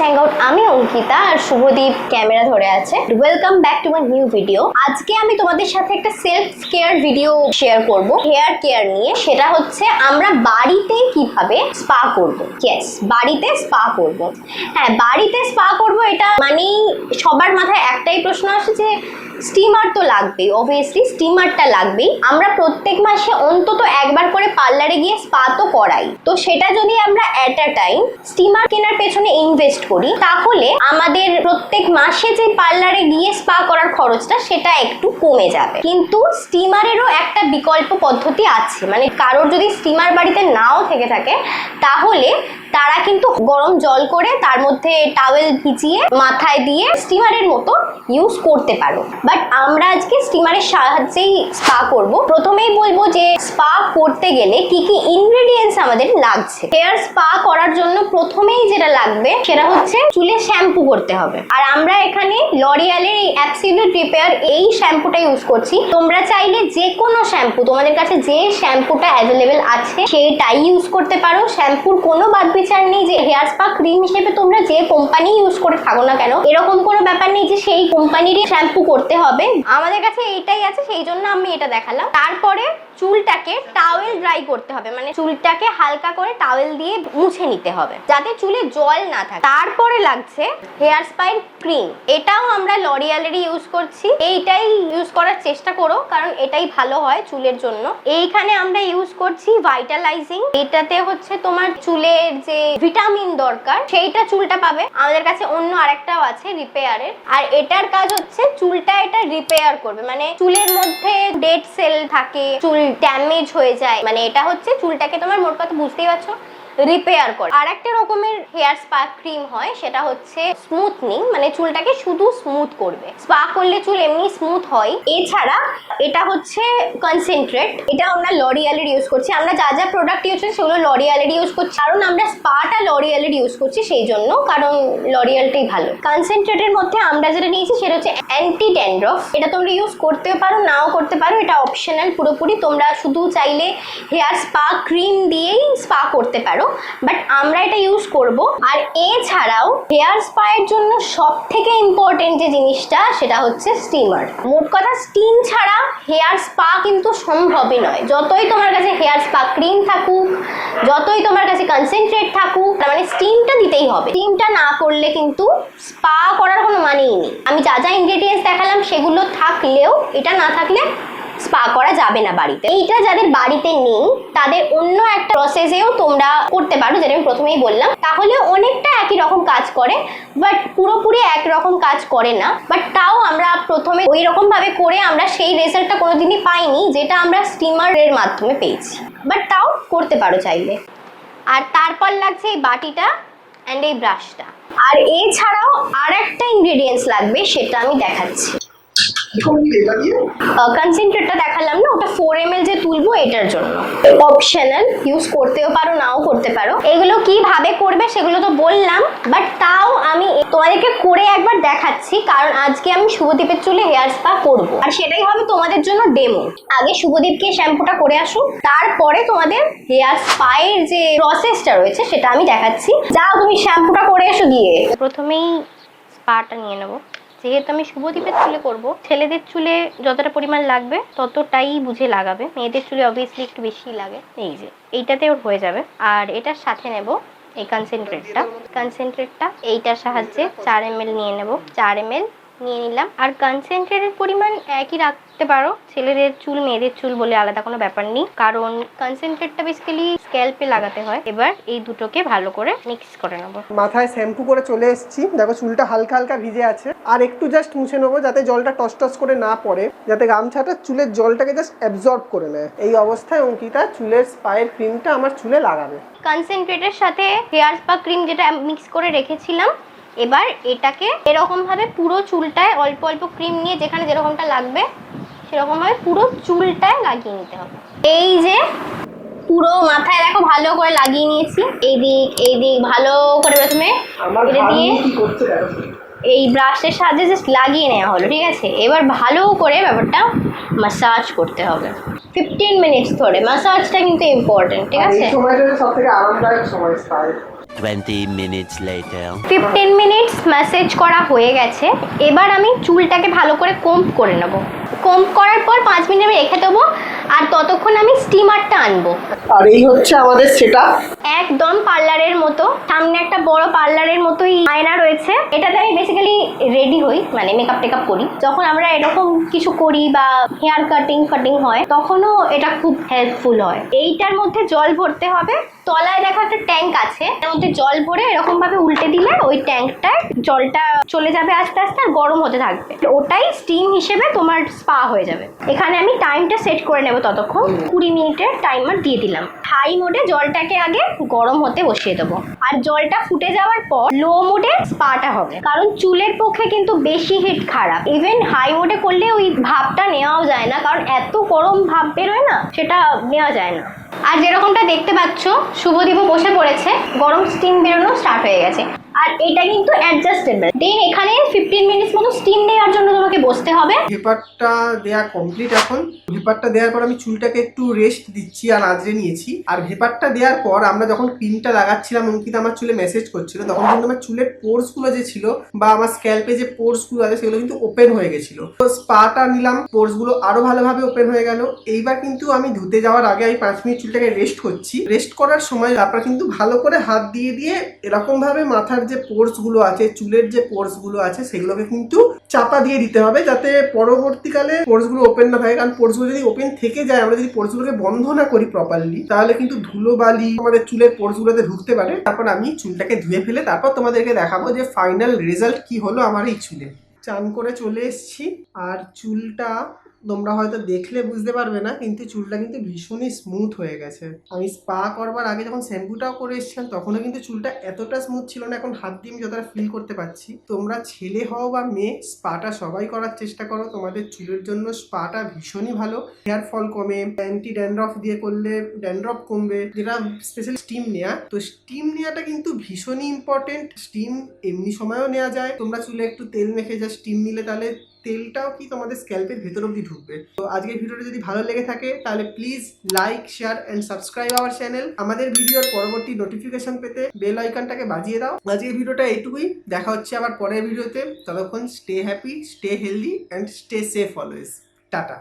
Hang out আমি অঙ্কিতা আর Subhadip camera ধরে আছে। Welcome back to my new video আজকে আমি তোমাদের সাথে একটা সেলফ কেয়ার ভিডিও শেয়ার করব হেয়ার কেয়ার নিয়ে। সেটা হচ্ছে আমরা বাড়িতে কীভাবে স্পা করব। ইয়েস বাড়িতে স্পা করব। হ্যাঁ বাড়িতে স্পা করব এটা মানেই সবার মাথায় একটাই প্রশ্ন আসে যে স্টিমার তো লাগবেই অবভিয়াসলি স্টিমারটা লাগবেই। আমরা প্রত্যেক মাসে অন্তত একবার করে পার্লারে গিয়ে স্পা তো করাই। তো সেটা যদি আমরা অ্যাট আ টাইম স্টিমার কেনার পেছনে ইনভেস্ট করি, তাহলে আমাদের প্রত্যেক মাসে যে পার্লারে গিয়ে স্পা করার খরচটা সেটা একটু কমে যাবে। কিন্তু স্টিমারেরও একটা বিকল্প পদ্ধতি আছে মানে কারোর যদি স্টিমার বাড়িতে নাও থেকে থাকে, তাহলে তারা কিন্তু গরম জল করে তার মধ্যে টাওয়েল ভিজিয়ে মাথায় দিয়ে স্টিমারের মতো ইউজ করতে পারো। বাট আমরা আজকে স্টিমারের সাহায্যেই স্পা করব। প্রথমেই বলব যে স্পা করতে গেলে কি কি ইনগ্রেডিয়েন্টস আমাদের লাগছে। হেয়ার স্পা করার জন্য প্রথমেই যেটা লাগবে সেটা হচ্ছে চুলে শ্যাম্পু করতে হবে। আর আমরা এখানে লরিয়ালের এই অ্যাবসিলিউট রিপেয়ার এই শ্যাম্পুটা ইউজ করছি। তোমরা চাইলে যে কোনো শ্যাম্পু, তোমাদের কাছে যে শ্যাম্পুটা অ্যাভেলেবেল আছে, সেটাই ইউজ করতে পারো। শ্যাম্পুর কোনো বাদ বিচার নেই যে হেয়ার স্পা ক্রিম হিসেবে তোমরা যে কোম্পানি ইউজ করে থাকো না কেন। এরকম কোনো ব্যাপার নেই যে সেই কোম্পানিরই শ্যাম্পু করতে হবে। আমাদের কাছে এইটাই আছে, সেই জন্য আমি এটা দেখালাম। তারপরে চুলটাকে টাওয়েল ড্রাই করতে হবে। মানে চুলটাকে হালকা করে টাওয়েল দিয়ে মুছে নিতে হবে, যাতে চুলে জল না থাকে। তারপরে লাগছে হেয়ার স্পাইল ক্রিম এটাও আমরা লরিয়ালেরই ইউজ করছি। এইটাই ইউজ করার চেষ্টা করো, কারণ এটাই ভালো হয় চুলের জন্য। এইখানে আমরা ইউজ করছি ভাইটালাইজিং এটাতে হচ্ছে তোমার চুলের যে ভিটামিন দরকার, সেইটা চুলটা পাবে। আমাদের কাছে অন্য আরেকটাও আছে রিপেয়ারের আর এটার কাজ হচ্ছে চুলটা এটা রিপেয়ার করবে। মানে চুলের মধ্যে ডেড সেল থাকে, চুল ড্যামেজ হয়ে যায়। মানে এটা হচ্ছে চুলটাকে তোমার মোট কথা বুঝতেই পারছ? রিপেয়ার করে। আর একটা রকমের হেয়ার স্পা ক্রিম হয়, সেটা হচ্ছে স্মুথনিং মানে চুলটাকে শুধু স্মুথ করবে। স্পা করলে চুল এমনি স্মুথ হয়। এছাড়া এটা হচ্ছে কনসেন্ট্রেট এটা আমরা লরিয়ালের ইউজ করছি। আমরা যা যা প্রোডাক্ট ইউজ করছি সেগুলো লরিয়ালের ইউজ করছি। কারণ আমরা স্পাটা লরিয়ালের ইউজ করছি, সেই জন্য কারণ লরিয়ালটাই ভালো। কনসেন্ট্রেটের মধ্যে আমরা যেটা নিয়েছি, সেটা হচ্ছে অ্যান্টি ড্যান্ড্রফ এটা তোমরা ইউজ করতেও পারো, নাও করতে পারো। এটা অপশনাল পুরোপুরি তোমরা শুধু চাইলে হেয়ার স্পা ক্রিম দিয়েই স্পা করতে পারো। বাট আমরা এটা ইউজ করব। আর এছাড়াও হেয়ার স্পায়ের জন্য সব থেকে ইম্পর্টেন্ট যে জিনিসটা, সেটা হচ্ছে স্টিমার মোট কথা স্টিম ছাড়া হেয়ার স্পা কিন্তু সম্ভবই নয়। যতই তোমার কাছে হেয়ার স্পা ক্রিম থাকুক, যতই তোমার কাছে কনসেন্ট্রেট থাকুক, তার মানে স্টিমটা দিতেই হবে। স্টিমটা না করলে কিন্তু স্পা করার কোনো মানেই নেই। আমি যা যা ইনগ্রেডিয়েন্টস দেখালাম, সেগুলো থাকলেও, এটা না থাকলে স্পা করা যাবে না বাড়িতে। এইটা যাদের বাড়িতে নেই, তাদের অন্য একটা প্রসেসেও তোমরা করতে পারো, যেটা আমি প্রথমেই বললাম। তাহলে অনেকটা একই রকম কাজ করে বাট পুরোপুরি একরকম কাজ করে না। বাট তাও আমরা প্রথমে ওই রকমভাবে করে আমরা সেই রেজাল্টটা কোনোদিনই পাইনি, যেটা আমরা স্টিমারের মাধ্যমে পেয়েছি। বাট তাও করতে পারো চাইলে। আর তারপর লাগছে এই বাটিটা অ্যান্ড এই ব্রাশটা আর এছাড়াও আর একটা ইনগ্রেডিয়েন্টস লাগবে, সেটা আমি দেখাচ্ছি। এটা কনসেন্ট্রেটটা দেখালাম না, ওটা ফোর এম যে তুলবো, এটার জন্য। অপশনাল ইউজ করতেও পারো, নাও করতে পারো। এগুলো কীভাবে করবে সেগুলো তো বললাম বাট তাও আমি তোমাদেরকে করে একবার দেখাচ্ছি, কারণ আজকে আমি শুভদীপের চুলে হেয়ার স্পা করব। আর সেটাই হবে তোমাদের জন্য ডেমো আগে শুভদীপকে শ্যাম্পুটা করে আসুক তারপরে তোমাদের হেয়ার স্পায়ের যে প্রসেসটা রয়েছে, সেটা আমি দেখাচ্ছি। যাও তুমি শ্যাম্পুটা করে এসো গিয়ে। প্রথমেই স্পাটা নিয়ে নেব। যেহেতু আমি শুভদীপের চুলে করব, ছেলেদের চুলে যতটা পরিমাণ লাগবে ততটাই বুঝে লাগাবে। মেয়েদের চুলে অবভিয়াসলি একটু বেশি লাগে। এই যে, এইটাতে ওর হয়ে যাবে। আর এটার সাথে নেব এই কনসেন্ট্রেটটা কনসেন্ট্রেটটা এইটার সাহায্যে চার এম নিয়ে নেব। চার এম নিয়ে নিলাম। আর কনসেন্ট্রেটের পরিমাণ একই রাখতে পারো। ছেলেদের চুল মেয়েদের চুল বলে আলাদা কোনো ব্যাপার নেই। কারণ কনসেন্ট্রেটটা বেসিক্যালি স্ক্যাল্পে লাগাতে হয়। এবার এই দুটোকে ভালো করে মিক্স করে নেব। মাথায় শ্যাম্পু করে চলে এসেছি। দেখো চুলটা হালকা হালকা ভিজে আছে। আর একটু জাস্ট মুছে নেব যাতে জলটা টস টস করে না পড়ে। যাতে গামছাটা চুলের জলটাকে জাস্ট অ্যাবজর্ব করে নেয়। এই অবস্থায় অঙ্কিতা চুলের স্পায়ের ক্রিমটা আমার চুলে লাগাবে। কনসেন্ট্রেটের সাথে হেয়ার স্পা ক্রিম যেটা মিক্স করে রেখেছিলাম এবার এটাকে এরকম ভাবে পুরো চুলটায় অল্প অল্প ক্রিম নিয়ে যেখানে যেরকমটা লাগবে সেরকম ভাবে পুরো চুলটায় লাগিয়ে নিতে হবে। এই যে পুরো মাথায় দেখো ভালো করে লাগিয়ে নিয়েছি। এই দিক এই দিক ভালো করে প্রথমে এটা দিয়ে। এই ব্রাশের সাহায্যে জাস্ট লাগিয়ে নেওয়া হলো ঠিক আছে? এবার ভালো করে ব্যাপারটা মাসাজ করতে হবে। ফিফটিন মিনিটস ধরে মাসাজটা কিন্তু ইম্পর্টেন্ট ঠিক আছে? সময়টা সব থেকে আরামদায়ক সময় 20 minutes later. Fifteen minutes massage করা হয়ে গেছে। এবার আমি চুলটাকে ভালো করে কোম্প করে নেব। কোম্প করার পর 5 মিনিট রেখে দেবো। আর ততক্ষণ আমি স্টিমারটা আনব। আর এই হচ্ছে আমাদের সেট একদম পার্লারের মতো। সামনে একটা বড় পার্লারের মতোই আয়না রয়েছে। এটাতে আমি বেসিক্যালি রেডি হই মানে মেকআপ টেকআপ করি। যখন আমরা এরকম কিছু করি বা হেয়ার কাটিং ফাটিং হয় তখনও এটা খুব হেল্পফুল হয়। এইটার মধ্যে জল ভরতে হবে। তলায় দেখা একটা ট্যাঙ্ক আছে। এর মধ্যে জল ভরে এরকম ভাবে উল্টে দিলে ওই ট্যাঙ্কটায় জলটা চলে যাবে আস্তে আস্তে আর গরম হতে থাকবে। ওটাই স্টিম হিসেবে তোমার স্পা হয়ে যাবে। এখানে আমি টাইমটা সেট করে নেব ততক্ষণ। কুড়ি মিনিটের টাইমার দিয়ে দিলাম। হাই মোডে জলটাকে আগে গরম হতে বসিয়ে দেবো। আর জলটা ফুটে যাওয়ার পর লো মোডে স্পাটা হবে। কারণ চুলের পক্ষে কিন্তু বেশি হিট খারাপ। ইভেন হাই মোডে করলে ওই ভাবটা নেওয়াও যায় না। কারণ এত গরম ভাব বেরোয় না, সেটা নেওয়া যায় না। আর যেরকমটা দেখতে পাচ্ছ শুভদীপও বসে পড়েছে। গরম স্টিম বেরোনো স্টার্ট হয়ে গেছে। আর এটা কিন্তু অ্যাডজাস্টেবল দেন এখানে ফিফটিন মিনিটস মতো স্টিম দেওয়ার জন্য তোমাকে বসতে হবে। ভেপারটা দেয়া কমপ্লিট এখন। ভেপারটা দেওয়ার পর আমি চুলটাকে একটু রেস্ট দিচ্ছি আর আজরে নিয়েছি। আর ভেপারটা দেওয়ার পর আমরা যখন ক্রিমটা লাগাচ্ছিলাম, অঙ্কিতা আমার চুলে মেসেজ করছিল, তখন কিন্তু আমার চুলের পোর্সগুলো যে ছিল বা আমার স্ক্যাল্পে যে পোর্সগুলো আছে, সেগুলো কিন্তু ওপেন হয়ে গেছিল। তো স্পাটা নিলাম পোর্সগুলো আরও ভালোভাবে ওপেন হয়ে গেল। এইবার কিন্তু আমি ধুতে যাওয়ার আগে আমি পাঁচ মিনিট চুলটাকে রেস্ট করছি। রেস্ট করার সময় আপনারা কিন্তু ভালো করে হাত দিয়ে দিয়ে এরকম ভাবে মাথার যে পোর্সগুলো আছে, চুলের যে পোর্সগুলো আছে, সেগুলোকে কিন্তু চাপা দিয়ে দিতে হবে যাতে পরবর্তীকালে পোর্সগুলো ওপেন না থাকে। কারণ পোর্সগুলো যদি ওপেন থেকে যায়, আমরা যদি পোর্স গুলোকে বন্ধ না করি প্রপারলি তাহলে কিন্তু ধুলো বালি আমাদের চুলের পোর্স গুলোতে ঢুকতে পারে। তারপর আমি চুলটাকে ধুয়ে ফেলে তারপর তোমাদেরকে দেখাবো যে ফাইনাল রেজাল্ট কি হলো আমার এই চুলে। চান করে চলে এসেছি। আর চুলটা তোমরা হয়তো দেখলে বুঝতে পারবে না, কিন্তু চুলটা কিন্তু ভীষণই স্মুথ হয়ে গেছে। আমি স্পা করবার আগে যখন শ্যাম্পুটাও করে এসেছিলাম, তখনও কিন্তু চুলটা এতটা স্মুথ ছিল না, এখন হাত দিয়ে আমি যতটা ফিল করতে পারছি। তোমরা ছেলে হও বা মেয়ে স্পাটা সবাই করার চেষ্টা করো, তোমাদের চুলের জন্য স্পাটা ভীষণই ভালো। হেয়ার ফল কমে অ্যান্টি ড্যান্ড্রফ দিয়ে করলে ড্যান্ড্রফ কমবে, যেটা স্পেশালি স্টিম নেওয়া তো স্টিম নেওয়াটা কিন্তু ভীষণই ইম্পর্টেন্ট স্টিম এমনি সময়ও নেওয়া যায়। তোমরা চুলে একটু তেল মেখে যা স্টিম নিলে তাহলে তেলটাও কি তোমাদের স্ক্যাল্পের ভেতর অব্দি ঢুকবে? তো আজকের ভিডিওটা যদি ভালো লেগে থাকে, তাহলে please like share and subscribe our channel আমাদের ভিডিওর পরবর্তী নোটিফিকেশন পেতে বেল আইকনটাকে বাজিয়ে দাও। আজকের ভিডিওটা এইটুকুই। দেখা হচ্ছে আবার পরের ভিডিওতে ততক্ষণ stay happy stay healthy and stay safe always tata.